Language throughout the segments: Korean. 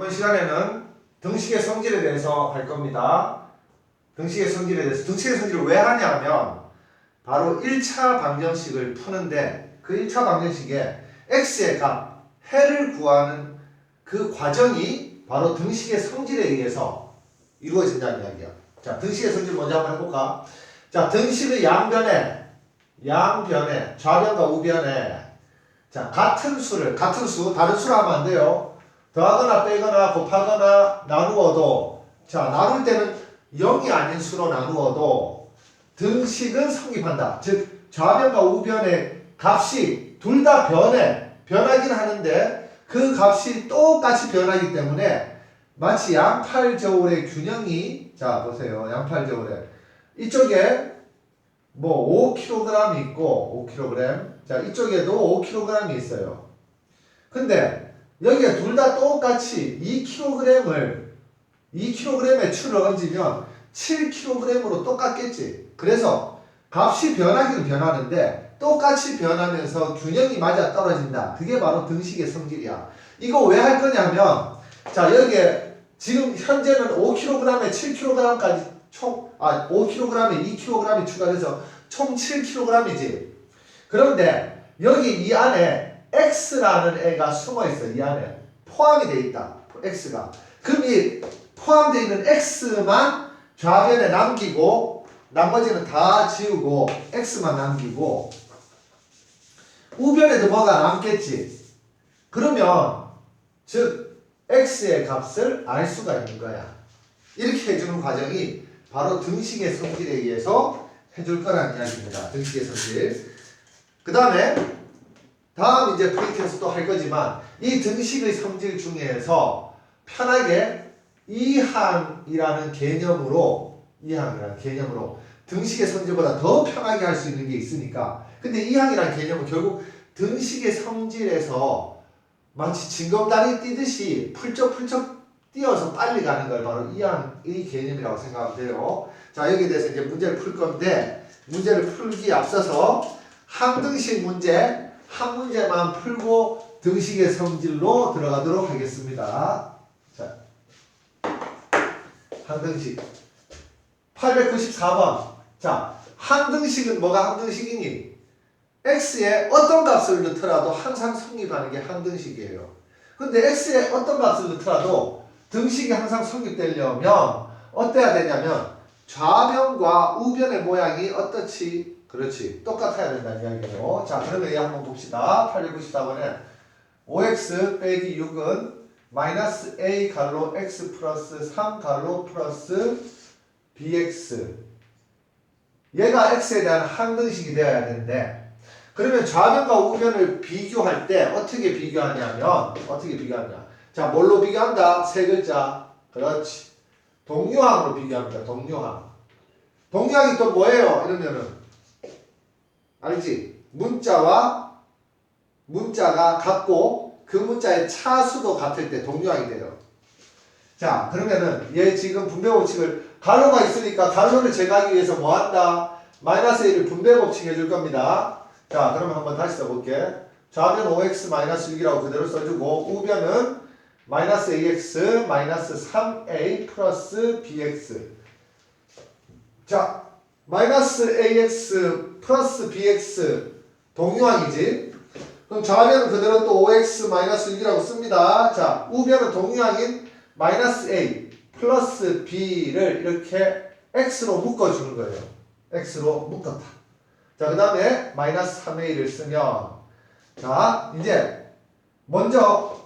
이번 시간에는 등식의 성질에 대해서 할 겁니다. 등식의 성질에 대해서 등식의 성질을 왜 하냐면 바로 1차 방정식을 푸는데 그 1차 방정식에 x의 값 해를 구하는 그 과정이 바로 등식의 성질에 의해서 이루어진다는 이야기야. 자, 등식의 성질 먼저 한번 해볼까? 자, 등식의 양변에 양변에 좌변과 우변에 자 같은 수를 같은 수 다른 수로 하면 안 돼요. 더하거나 빼거나 곱하거나 나누어도 자 나눌 때는 0이 아닌 수로 나누어도 등식은 성립한다. 즉 좌변과 우변의 값이 둘 다 변해 변하긴 하는데 그 값이 똑같이 변하기 때문에 마치 양팔저울의 균형이 자 보세요 양팔저울에 이쪽에 뭐 5kg 있고 5kg 자 이쪽에도 5kg이 있어요. 근데 여기에 둘 다 똑같이 2kg을 2kg의 추를 얹으면 7kg으로 똑같겠지. 그래서 값이 변하기는 변하는데 똑같이 변하면서 균형이 맞아 떨어진다. 그게 바로 등식의 성질이야. 이거 왜 할 거냐면 자 여기에 지금 현재는 5kg에 7kg까지 총 아 5kg에 2kg이 추가돼서 총 7kg이지. 그런데 여기 이 안에 x라는 애가 숨어 있어. 이 안에 포함이 돼 있다. x가. 그럼 이 포함되어 있는 x만 좌변에 남기고 나머지는 다 지우고 x만 남기고 우변에도 뭐가 남겠지. 그러면 즉 x의 값을 알 수가 있는 거야. 이렇게 해주는 과정이 바로 등식의 성질에 의해서 해줄 거라는 이야기입니다. 등식의 성질. 그 다음에 다음 이제 프리트에서 또 할 거지만 이 등식의 성질 중에서 편하게 이항이라는 개념으로 이항이라는 개념으로 등식의 성질보다 더 편하게 할 수 있는 게 있으니까 근데 이항이라는 개념은 결국 등식의 성질에서 마치 징검다리 뛰듯이 풀쩍풀쩍 뛰어서 빨리 가는 걸 바로 이항의 개념이라고 생각하면 돼요. 자 여기에 대해서 이제 문제를 풀 건데 문제를 풀기에 앞서서 항등식 문제 한 문제만 풀고 등식의 성질로 들어가도록 하겠습니다. 자, 항등식 894번. 자, 항등식은 뭐가 항등식이니? x에 어떤 값을 넣더라도 항상 성립하는 게 항등식이에요. 근데 x에 어떤 값을 넣더라도 등식이 항상 성립되려면 어때야 되냐면 좌변과 우변의 모양이 어떻지? 그렇지. 똑같아야 된다는 이야기예요. 자, 그러면 얘 한번 봅시다. 894번에 5x 빼기 6은 마이너스 a 갈로 x 플러스 3 갈로 플러스 bx 얘가 x에 대한 항등식이 되어야 되는데 그러면 좌변과 우변을 비교할 때 어떻게 비교하냐면 어떻게 비교하냐 자 뭘로 비교한다? 세 글자 그렇지 동요항으로 비교합니다 동요항 동요항이 또 뭐예요? 이러면은 알지? 문자와 문자가 같고 그 문자의 차수도 같을 때 동요항이 돼요. 자, 그러면은 얘 지금 분배 법칙을 가로가 있으니까 가로를 제거하기 위해서 뭐 한다? 마이너스 1을 분배 법칙 해줄 겁니다. 자, 그러면 한번 다시 써볼게. 좌변 5x 마이너스 6이라고 그대로 써주고 우변은 마이너스 ax 마이너스 3a 플러스 bx 자, 마이너스 ax 플러스 bx 동유항이지. 그럼 좌변은 그대로 또 5x 마이너스 6이라고 씁니다. 자, 우변은 동유항인 마이너스 a 플러스 b를 이렇게 x로 묶어주는 거예요. x로 묶었다. 자, 그 다음에 마이너스 3a를 쓰면 자, 이제 먼저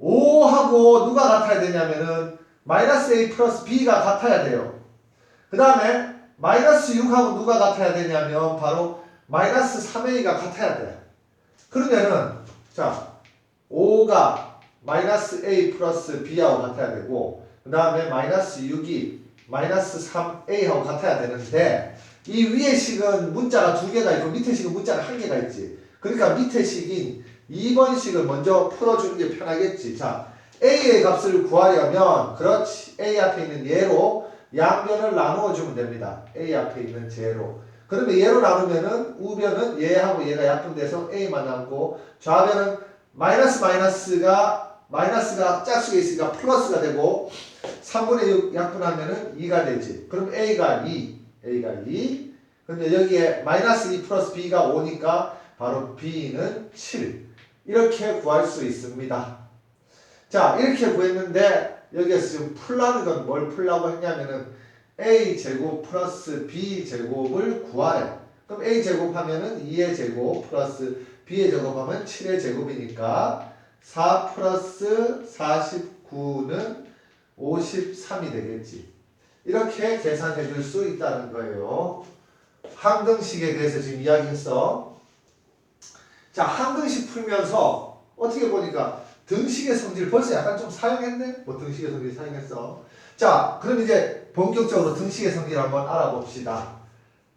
5하고 누가 같아야 되냐면은 마이너스 a 플러스 b가 같아야 돼요. 그 다음에 마이너스 6하고 누가 같아야 되냐면 바로 마이너스 3a가 같아야 돼. 그러면은 자 5가 마이너스 a 플러스 b하고 같아야 되고 그 다음에 마이너스 6이 마이너스 3a하고 같아야 되는데 이 위에 식은 문자가 두 개가 있고 밑에 식은 문자가 한 개가 있지. 그러니까 밑에 식인 2번 식을 먼저 풀어주는 게 편하겠지. 자 a의 값을 구하려면 그렇지 a 앞에 있는 얘로 양변을 나누어 주면 됩니다. a 앞에 있는 제로. 그러면 얘로 나누면은 우변은 얘하고 얘가 약분돼서 a만 남고 좌변은 마이너스 마이너스가 마이너스가 짝수에 있으니까 플러스가 되고 3분의 6 약분하면은 2가 되지. 그럼 A가 2, A가 2. 근데 여기에 마이너스 2 플러스 B가 5니까 바로 B는 7. 이렇게 구할 수 있습니다. 자, 이렇게 구했는데 여기에서 지금 풀라는 건 뭘 풀라고 했냐면은 A 제곱 플러스 B 제곱을 구하래. 그럼 A 제곱하면은 2의 제곱 플러스 B의 제곱하면 7의 제곱이니까 4 플러스 49는 53이 되겠지. 이렇게 계산해 줄 수 있다는 거예요. 항등식에 대해서 지금 이야기했어. 자, 항등식 풀면서 어떻게 보니까 등식의 성질 벌써 약간 좀 사용했네? 뭐 등식의 성질 사용했어. 자, 그럼 이제 본격적으로 등식의 성질 한번 알아봅시다.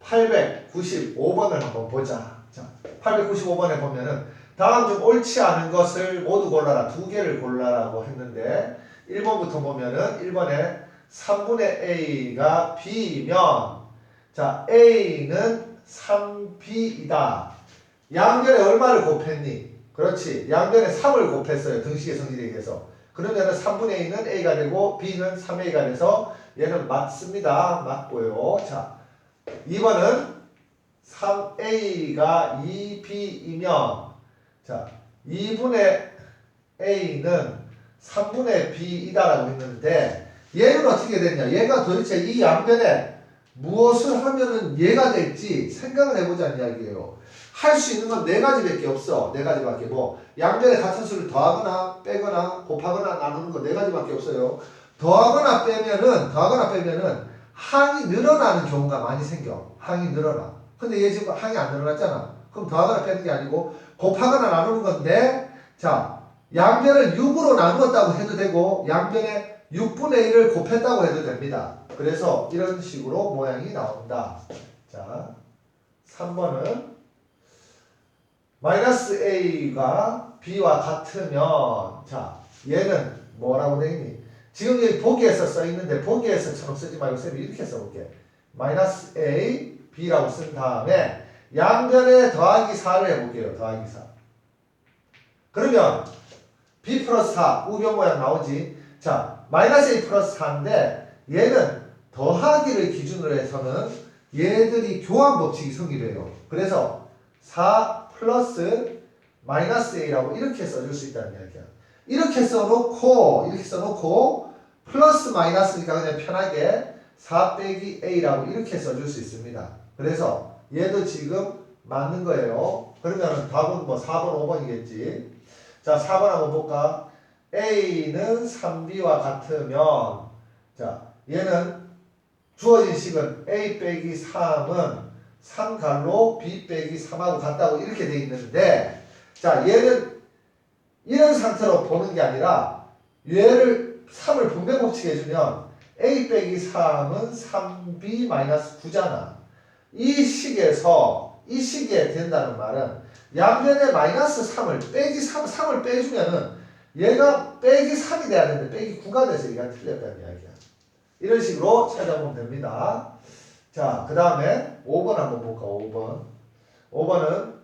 895번을 한번 보자. 자, 895번에 보면은 다음 중 옳지 않은 것을 모두 골라라. 두 개를 골라라고 했는데 1번부터 보면은 1번에 3분의 A가 B면 자, A는 3B이다. 양변에 얼마를 곱했니? 그렇지. 양변에 3을 곱했어요. 등식의 성질에 의해서. 그러면은 3분의 A는 A가 되고 B는 3A가 돼서 얘는 맞습니다. 맞고요. 자, 2번은 3A가 2B이면 자, 2분의 A는 3분의 B이다라고 했는데 얘는 어떻게 됐냐? 얘가 도대체 이 양변에 무엇을 하면은 얘가 될지 생각을 해보자는 이야기예요. 할 수 있는 건 네 가지밖에 없어. 네 가지밖에 뭐 양변에 같은 수를 더하거나 빼거나 곱하거나 나누는 거 네 가지밖에 없어요. 더하거나 빼면은 더하거나 빼면은 항이 늘어나는 경우가 많이 생겨. 항이 늘어나. 근데 얘 지금 항이 안 늘어났잖아. 그럼 더하거나 빼는 게 아니고 곱하거나 나누는 건데 자 양변을 6으로 나누었다고 해도 되고 양변에 6분의 1을 곱했다고 해도 됩니다. 그래서 이런 식으로 모양이 나온다. 자 3번은 마이너스 a가 b와 같으면 자 얘는 뭐라고 되겠니? 지금 여기 보기에서 써 있는데 보기에서처럼 쓰지 말고 쌤이 이렇게 써볼게. 마이너스 a b라고 쓴 다음에 양변에 더하기 4를 해볼게요. 더하기 4. 그러면 b 플러스 4 우변 모양 나오지. 자 마이너스 a 플러스 4인데 얘는 더하기를 기준으로 해서는 얘들이 교환 법칙이 성립해요. 그래서 4 플러스 마이너스 a라고 이렇게 써줄 수 있다는 이야기야. 이렇게 써놓고 이렇게 써놓고 플러스 마이너스니까 그냥 편하게 4 빼기 a라고 이렇게 써줄 수 있습니다. 그래서 얘도 지금 맞는 거예요. 그러면 답은 뭐 4번, 5번이겠지. 자, 4번 한번 볼까? a는 3b와 같으면 자, 얘는 주어진 식은 a 빼기 3은 3갈로 b 빼기 3하고 같다고 이렇게 돼 있는데 자 얘는 이런 상태로 보는 게 아니라 얘를 3을 분배 법칙 해주면 a 빼기 3은 3b 마이너스 9잖아. 이 식에서 이 식에 된다는 말은 양변에 마이너스 3을 빼기 3, 3을 빼주면은 얘가 빼기 3이 돼야 되는데 빼기 9가 돼서 얘가 틀렸다는 이야기야. 이런 식으로 찾아보면 됩니다 자, 그 다음에 5번 한번 볼까, 5번. 5번은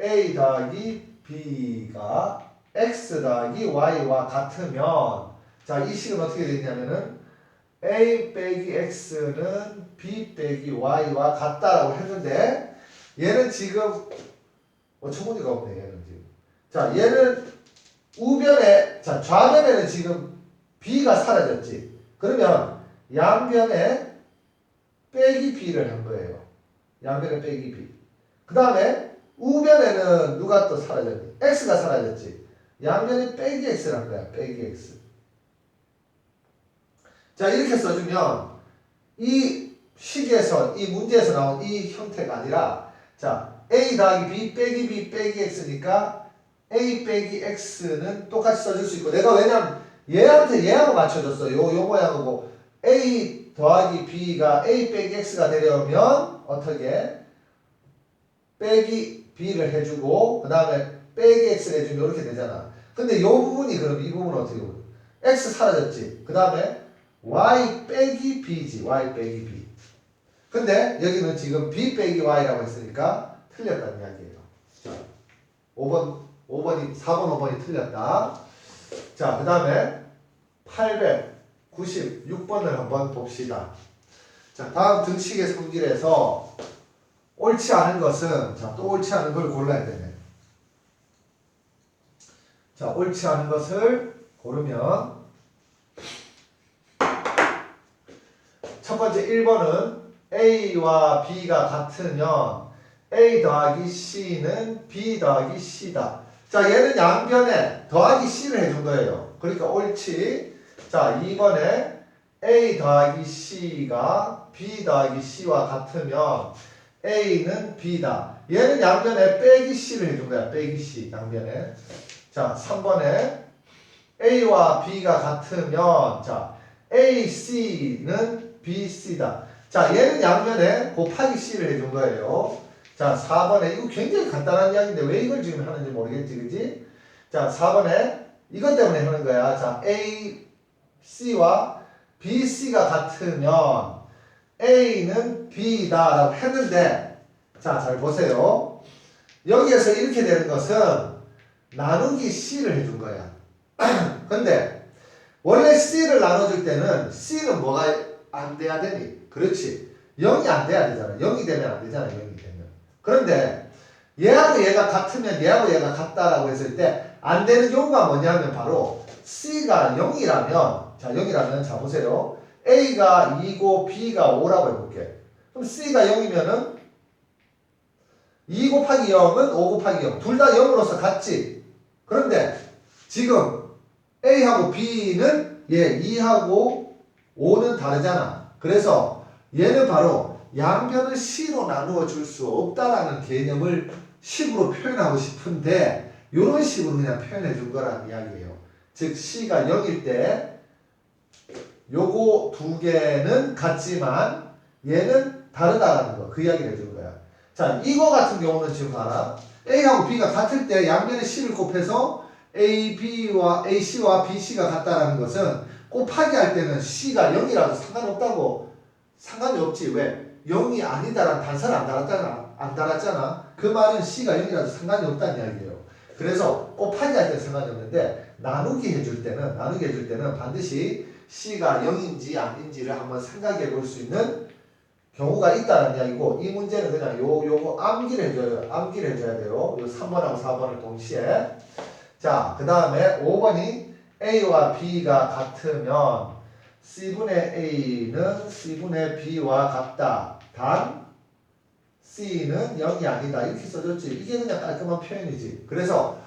A 더하기 B가 X 더하기 Y와 같으면, 자, 이 식은 어떻게 되냐면은, A 빼기 X는 B 빼기 Y와 같다라고 했는데, 얘는 지금, 어처구니가 없네, 얘는 지금. 자, 얘는 우변에, 자, 좌변에는 지금 B가 사라졌지. 그러면 양변에 빼기 b를 한 거예요. 양변에 빼기 b. 그 다음에 우변에는 누가 또 사라졌니? x가 사라졌지. 양변에 빼기 x를 한 거야. 빼기 x. 자 이렇게 써주면 이 식에서 이 문제에서 나온 이 형태가 아니라 자 a 더하기 b 빼기 b 빼기 x니까 a 빼기 x는 똑같이 써줄 수 있고 내가 왜냐면 얘한테 얘하고 맞춰줬어. 요, 요 모양하고 a 더하기 b가 a 빼기 x가 되려면 어떻게 빼기 b를 해주고 그 다음에 빼기 x를 해주면 이렇게 되잖아. 근데 이 부분이 그럼 이 부분은 어떻게 보면 x 사라졌지. 그 다음에 y 빼기 b지. y 빼기 b. 근데 여기는 지금 b 빼기 y라고 했으니까 틀렸다는 이야기예요. 자, 5번, 5번이 4번, 5번이 틀렸다. 자, 그 다음에 896번을 한번 봅시다. 자, 다음 등식의 성질에서 옳지 않은 것은, 자, 또 옳지 않은 걸 골라야 되네. 자, 옳지 않은 것을 고르면, 첫 번째 1번은 A와 B가 같으면 A 더하기 C는 B 더하기 C다. 자, 얘는 양변에 더하기 C를 해준 거예요. 그러니까 옳지. 자, 2번에 A 더하기 C가 B 더하기 C와 같으면 A는 B다. 얘는 양변에 빼기 C를 해준 거야. 빼기 C, 양변에. 자, 3번에 A와 B가 같으면, 자, AC는 BC다. 자, 얘는 양변에 곱하기 C를 해준 거예요. 자, 4번에, 이거 굉장히 간단한 이야기인데 왜 이걸 지금 하는지 모르겠지, 그지? 자, 4번에 이것 때문에 하는 거야. 자, A, C와 BC가 같으면 A는 B다 라고 했는데, 자, 잘 보세요. 여기에서 이렇게 되는 것은 나누기 C를 해준 거야. 근데 원래 C를 나눠줄 때는 C는 뭐가 안 돼야 되니? 그렇지. 0이 안 돼야 되잖아. 0이 되면 안 되잖아. 0이 되면. 그런데 얘하고 얘가 같으면 얘하고 얘가 같다라고 했을 때 안 되는 경우가 뭐냐면 바로 C가 0이라면 자 0이라면 자 보세요. A가 2고 B가 5라고 해볼게. 그럼 C가 0이면은 2 곱하기 0은 5 곱하기 0. 둘 다 0으로서 같지. 그런데 지금 A하고 B는 얘 2하고 5는 다르잖아. 그래서 얘는 바로 양변을 C로 나누어 줄 수 없다라는 개념을 식으로 표현하고 싶은데 이런 식으로 그냥 표현해 준 거라는 이야기예요. 즉 C가 0일 때 요거 두 개는 같지만 얘는 다르다라는 거. 그 이야기를 해준 거야. 자, 이거 같은 경우는 지금 봐라. A하고 B가 같을 때 양면에 C를 곱해서 A, B와 AC와 BC가 같다라는 것은 곱하기 할 때는 C가 0이라도 상관없다고 상관이 없지. 왜? 0이 아니다라는 단서를 안 달았잖아. 안 달았잖아. 그 말은 C가 0이라도 상관이 없다는 이야기예요. 그래서 곱하기 할 때는 상관이 없는데 나누기 해줄 때는 나누기 해줄 때는 반드시 C가 0인지 아닌지를 한번 생각해 볼 수 있는 경우가 있다는 이야기고 이 문제는 그냥 요 요거 암기를 해줘요. 암기를 해줘야 돼요. 요 3번하고 4번을 동시에 자, 그 다음에 5번이 A와 B가 같으면 C분의 A는 C분의 B와 같다. 단 C는 0이 아니다. 이렇게 써줬지. 이게 그냥 깔끔한 표현이지. 그래서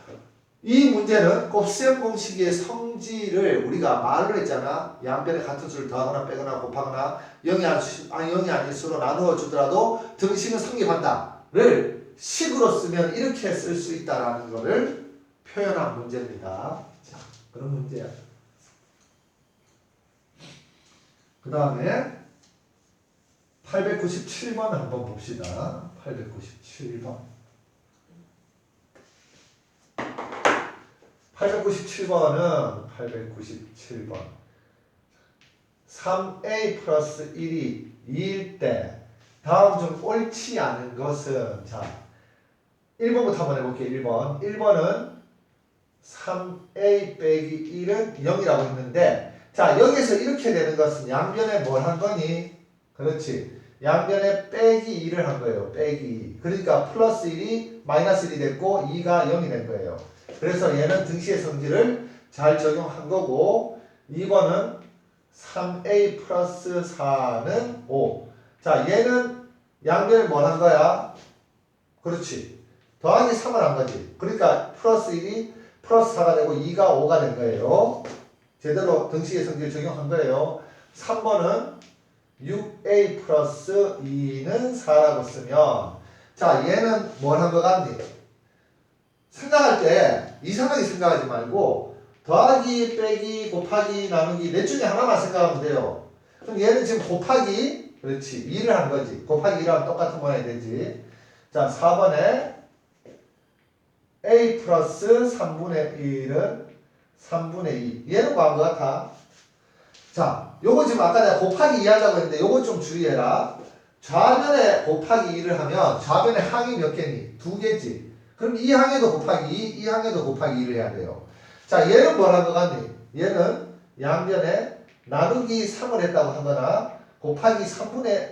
이 문제는 곱셈 공식의 성 질을 우리가 말을 했잖아. 양변에 같은 수를 더하거나 빼거나 곱하거나 0이, 아니, 아니 0이 아닌 수로 나누어 주더라도 등식은 성립한다를 식으로 쓰면 이렇게 쓸 수 있다라는 거를 표현한 문제입니다. 자, 그런 문제야. 그 다음에 897번 한번 봅시다. 897번. 897번은 897번. 3a 플러스 1이 2일 때 다음 중 옳지 않은 것은 자 1번부터 한번 해볼게요. 1번. 1번은 3a 빼기 1은 0이라고 했는데 자 여기서 이렇게 되는 것은 양변에 뭘 한 거니? 그렇지 양변에 빼기 2를 한 거예요 빼기 2 그러니까 플러스 1이 마이너스 1이 됐고 2가 0이 된 거예요 그래서 얘는 등식의 성질을 잘 적용한 거고 2번은 3a 플러스 4는 5 자 얘는 양변에 뭘한 거야? 그렇지 더하기 3을 한 거지 그러니까 플러스 1이 플러스 4가 되고 2가 5가 된 거예요. 제대로 등식의 성질 적용한 거예요. 3번은 6a 플러스 2는 4라고 쓰면 자 얘는 뭘 한 거 같니? 생각할 때 이상하게 생각하지 말고 더하기, 빼기, 곱하기, 나누기 넷 중에 하나만 생각하면 돼요. 그럼 얘는 지금 곱하기 그렇지 2를 한 거지. 곱하기 2랑 똑같은 모양이 되지. 자 4번에 a 플러스 3분의 1은 3분의 2. 얘는 것 같아? 자, 요거 지금 아까 내가 곱하기 2 하자고 했는데 요거 좀 주의해라. 좌변에 곱하기 2를 하면 좌변에 항이 몇 개니? 두 개지. 그럼 이 항에도 곱하기 2, 이 항에도 곱하기 2를 해야 돼요. 자, 얘는 뭐라는 것 같니? 얘는 양변에 나누기 3을 했다고 하거나 곱하기 3분의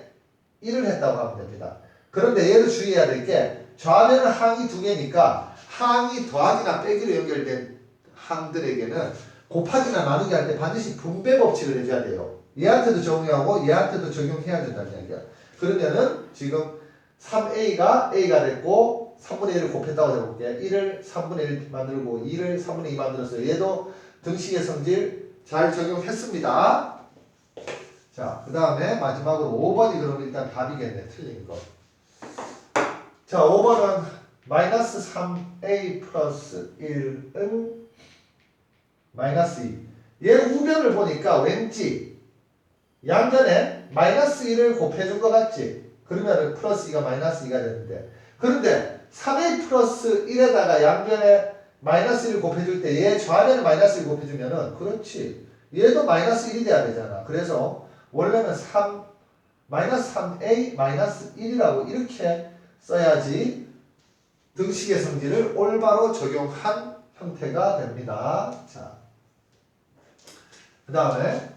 1을 했다고 하면 됩니다. 그런데 얘를 주의해야 될 게 좌변은 항이 두 개니까 항이 더하기나 빼기로 연결된 항들에게는 곱하기나 나누기 할 때 반드시 분배 법칙을 해줘야 돼요. 얘한테도 적용하고 얘한테도 적용해야 된다는 이야기야. 그러면은 지금 3a가 a가 됐고 3분의 1을 곱했다고 해볼게. 1을 3분의 1 만들고 2를 3분의 2 만들었어요. 얘도 등식의 성질 잘 적용했습니다. 자, 그 다음에 마지막으로 5번이 그러면 일단 답이겠네. 틀린 거. 자, 5번은 마이너스 3a 플러스 1은 마이너스 2. 얘 우변을 보니까 왠지 양변에 마이너스 1을 곱해준 것 같지? 그러면 플러스 2가 마이너스 2가 되는데 그런데 3a 플러스 1에다가 양변에 마이너스 1을 곱해줄 때 얘 좌변에 마이너스 1 곱해주면은 그렇지 얘도 마이너스 1이 돼야 되잖아 그래서 원래는 3 마이너스 3a 마이너스 1이라고 이렇게 써야지 등식의 성질을 올바로 적용한 형태가 됩니다. 자, 그 다음에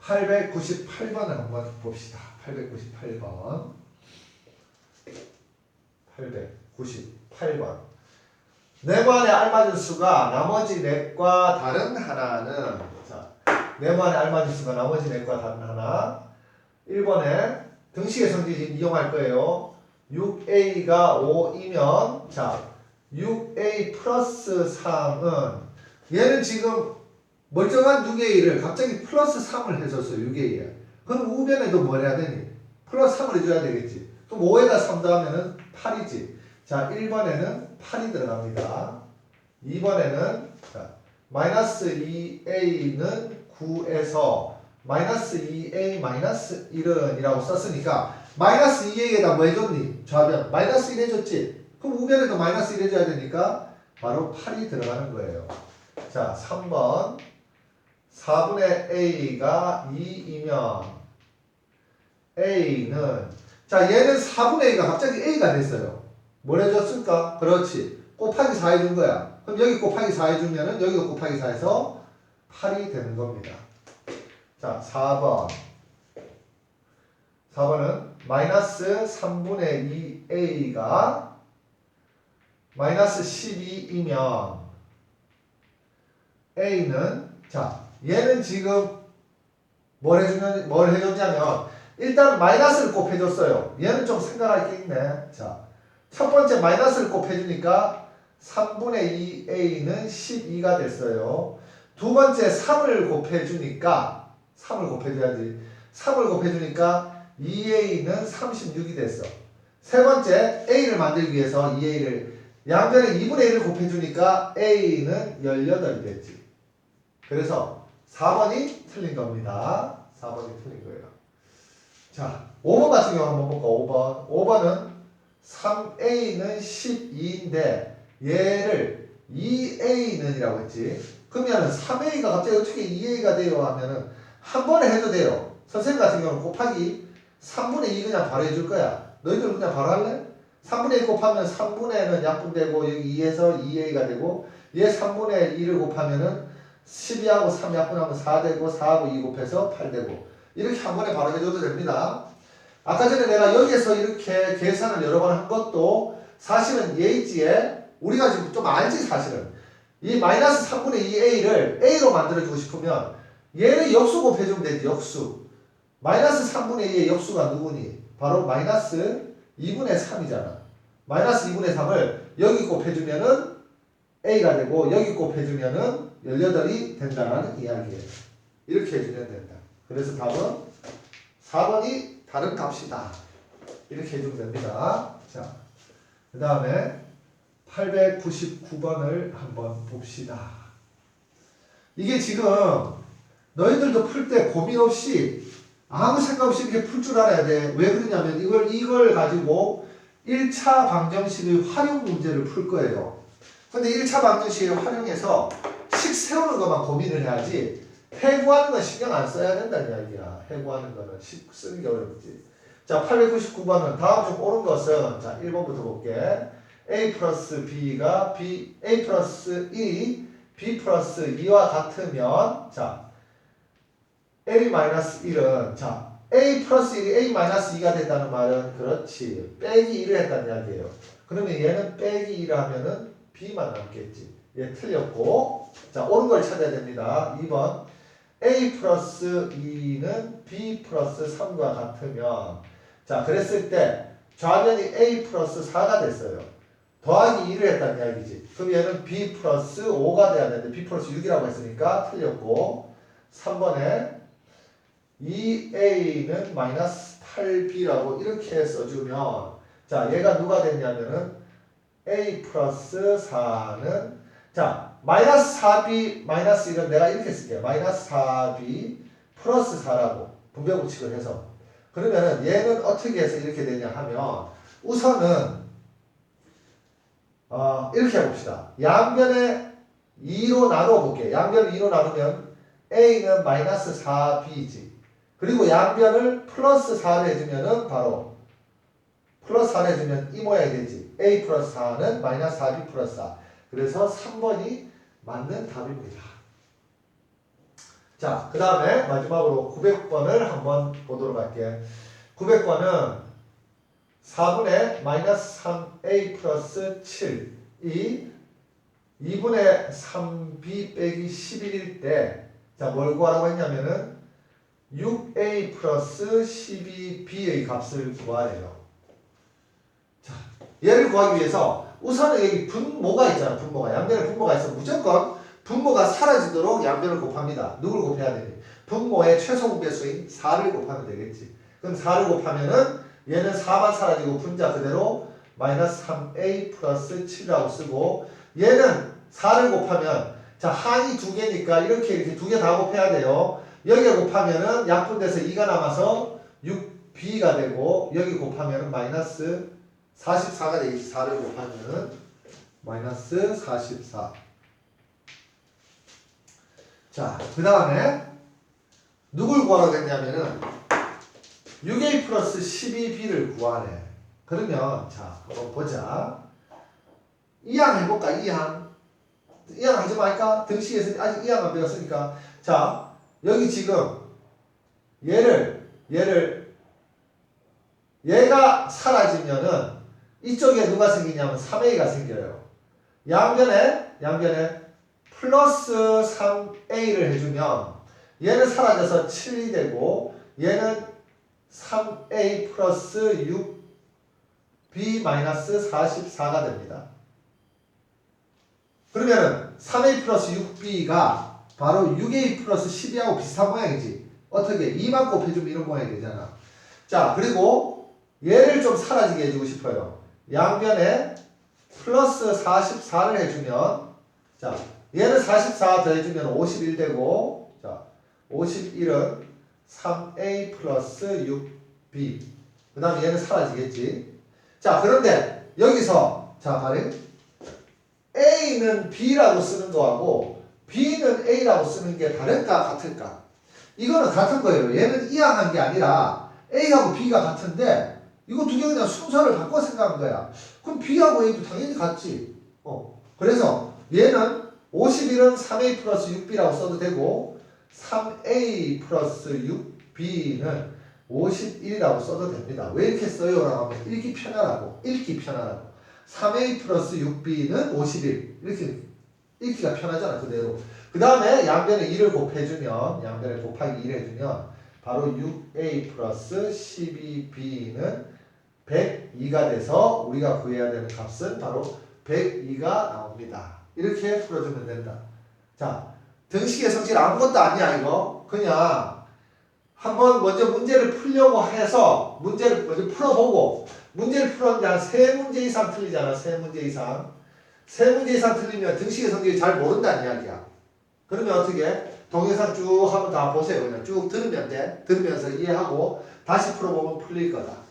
898번을 한번 봅시다. 898번. 898번. 네모안에 알맞은 수가 나머지 넷과 다른 하나는 자, 네모안에 알맞은 수가 나머지 넷과 다른 하나 1번에 등식의 성질 이용할 거예요. 6a가 5이면 자 6a 플러스 3은 얘는 지금 멀쩡한 6a를 갑자기 플러스 3을 해줬어요 6a에 그럼 우변에도 뭘 해야 되니? 플러스 3을 해줘야 되겠지 그럼 5에다 3 더하면은 8이지 자 1번에는 8이 들어갑니다. 2번에는 자 마이너스 2a는 9에서 마이너스 2a 마이너스 1은 이라고 썼으니까 마이너스 2a에다 뭐 해줬니? 좌변. 마이너스 1 해줬지? 그럼 우변에도 마이너스 1 해줘야 되니까 바로 8이 들어가는 거예요. 자 3번. 4분의 a가 2이면 a는 자 얘는 4분의 a가 갑자기 a가 됐어요 뭘 해줬을까? 그렇지 곱하기 4 해준 거야 그럼 여기 곱하기 4 해주면은 여기도 곱하기 4해서 8이 되는 겁니다 자 4번 4번은 마이너스 3분의 2a가 마이너스 12이면 a는 자 얘는 지금 뭘 해주면 뭘 해줬냐면 일단 마이너스를 곱해줬어요. 얘는 좀 생각할 게 있네. 자 첫 번째 마이너스를 곱해주니까 3분의 2a는 12가 됐어요. 두 번째 3을 곱해주니까 3을 곱해줘야지. 3을 곱해주니까 2a는 36이 됐어. 세 번째 a를 만들기 위해서 2a를 양변에 2분의 1을 곱해주니까 a는 18이 됐지. 그래서 4번이 틀린 겁니다. 4번이 틀린 거예요. 자, 5번 같은 경우 한번 볼까? 5번. 5번은 3a는 12인데 얘를 2a는 이라고 했지. 그러면 3a가 갑자기 어떻게 2a가 돼요 하면은 한 번에 해도 돼요. 선생님 같은 경우는 곱하기 3분의 2 그냥 바로 해줄 거야. 너희들 그냥 바로 할래? 3분의 1 곱하면 3분의는 약분되고 여기 2에서 2a가 되고 얘 3분의 2를 곱하면은 12하고 3 약분하면 4 되고 4하고 2 곱해서 8 되고 이렇게 한 번에 바로 해줘도 됩니다. 아까 전에 내가 여기에서 이렇게 계산을 여러 번 한 것도 사실은 예지에 우리가 지금 좀 알지 사실은. 이 마이너스 3분의 2a를 a로 만들어주고 싶으면 얘를 역수 곱해주면 되지 역수. 마이너스 3분의 2의 역수가 누구니? 바로 마이너스 2분의 3이잖아. 마이너스 2분의 3을 여기 곱해주면은 a가 되고 여기 곱해주면은 18이 된다는 이야기예요. 이렇게 해주면 된다. 그래서 답은 4번이 다른 값이다. 이렇게 해주면 됩니다. 자, 그 다음에 899번을 한번 봅시다. 이게 지금 너희들도 풀 때 고민 없이 아무 생각 없이 이렇게 풀 줄 알아야 돼. 왜 그러냐면 이걸 이걸 가지고 1차 방정식의 활용 문제를 풀 거예요. 근데 1차 방정식을 활용해서 식 세우는 것만 고민을 해야지 해구하는 건 신경 안 써야 된다는 이야기야. 해구하는 거는 식 쓰는 게 어렵지. 자, 899번은 다음 중 옳은 것은 자, 1번부터 볼게. a 플러스 b가 b a 플러스 1이 b 플러스 2와 같으면 자 a 마이너스 1은 자 a 플러스 1이 a 마이너스 2가 된다는 말은 그렇지 빼기 1을 했다는 이야기예요. 그러면 얘는 빼기 1 하면은 b만 남겠지. 얘 틀렸고 자 옳은 걸 찾아야 됩니다. 2번 a 플러스 2는 b 플러스 3과 같으면 자 그랬을 때 좌변이 a 플러스 4가 됐어요. 더하기 2를 했다는 이야기지. 그럼 얘는 b 플러스 5가 돼야 되는데 b 플러스 6이라고 했으니까 틀렸고 3번에 2a는 마이너스 8b라고 이렇게 써주면 자 얘가 누가 됐냐면은 a 플러스 4는 자 마이너스 4b 마이너스 1은 내가 이렇게 쓸게요. 마이너스 4b 플러스 4라고 분배 법칙을 해서 그러면은 얘는 어떻게 해서 이렇게 되냐 하면 우선은 어, 이렇게 해봅시다. 양변에 2로 나누어 볼게요. 양변을 2로 나누면 a는 마이너스 4b지. 그리고 양변을 플러스 4를 해주면은 바로 플러스 4를 해주면 이 모양이 되지. a 플러스 4는 마이너스 4b 플러스 4. 그래서 3번이 맞는 답입니다. 자, 그 다음에 마지막으로 900번을 한번 보도록 할게요. 900번은 4분의 마이너스 3a 플러스 7이 2분의 3b 빼기 11일 때, 자, 뭘 구하라고 했냐면은 6a 플러스 12b의 값을 구하래요. 자, 얘를 구하기 위해서 우선은 여기 분모가 있잖아, 분모가. 양변에 분모가 있어. 무조건 분모가 사라지도록 양변을 곱합니다. 누굴 곱해야 되니? 분모의 최소 분배수인 4를 곱하면 되겠지. 그럼 4를 곱하면은 얘는 4만 사라지고 분자 그대로 마이너스 3a 플러스 7이라고 쓰고 얘는 4를 곱하면 자 한이 두 개니까 이렇게 이렇게 두 개 다 곱해야 돼요. 여기에 곱하면은 약분돼서 2가 남아서 6b가 되고 여기 곱하면은 마이너스 44가 되겠지. 4를 곱하면은 마이너스 44. 자, 그 다음에 누굴 구하라고 했냐면은 6a 플러스 12b를 구하래. 그러면 자, 한번 보자. 이항 해볼까? 이항. 이항 하지 말까? 등식에서 아직 이항 안 배웠으니까. 자, 여기 지금 얘를 얘를 얘가 사라지면은 이쪽에 누가 생기냐면 3a가 생겨요. 양변에 양변에 플러스 3a를 해주면 얘는 사라져서 7이 되고 얘는 3a 플러스 6b 마이너스 44가 됩니다. 그러면은 3a 플러스 6b가 바로 6a 플러스 12하고 비슷한 모양이지. 어떻게 2만 곱해주면 이런 모양이 되잖아. 자 그리고 얘를 좀 사라지게 해주고 싶어요. 양변에 플러스 44를 해주면 자 얘는 44 더해주면 51 되고 자 51은 3a 플러스 6b 그 다음에 얘는 사라지겠지. 자 그런데 여기서 자 말해. A는 b라고 쓰는 거하고 b는 a라고 쓰는 게 다를까 같을까? 이거는 같은 거예요. 얘는 이항한 게 아니라 a하고 b가 같은데 이거 두 개 그냥 순서를 바꿔 생각한 거야. 그럼 b하고 a도 당연히 같지. 어. 그래서 얘는 51은 3a 플러스 6b라고 써도 되고 3a 플러스 6b는 51이라고 써도 됩니다. 왜 이렇게 써요? 라고 하면 읽기 편하라고. 읽기 편하라고. 3a 플러스 6b는 51 이렇게 읽기가 편하잖아 그대로. 그 다음에 양변에 2를 곱해주면 양변에 곱하기 1 해주면 바로 6a 플러스 12b는 102가 돼서 우리가 구해야 되는 값은 바로 102가 나옵니다. 이렇게 풀어주면 된다. 자, 등식의 성질 아무것도 아니야 이거. 그냥 한번 먼저 문제를 풀려고 해서 문제를 먼저 풀어보고 문제를 풀었는데 한 세 문제 이상 틀리잖아. 세 문제 이상. 세 문제 이상 틀리면 등식의 성질을 잘 모른다는 이야기야. 그러면 어떻게? 동영상 쭉 한번 다 보세요. 그냥 쭉 들으면 돼. 들으면서 이해하고 다시 풀어보면 풀릴 거다.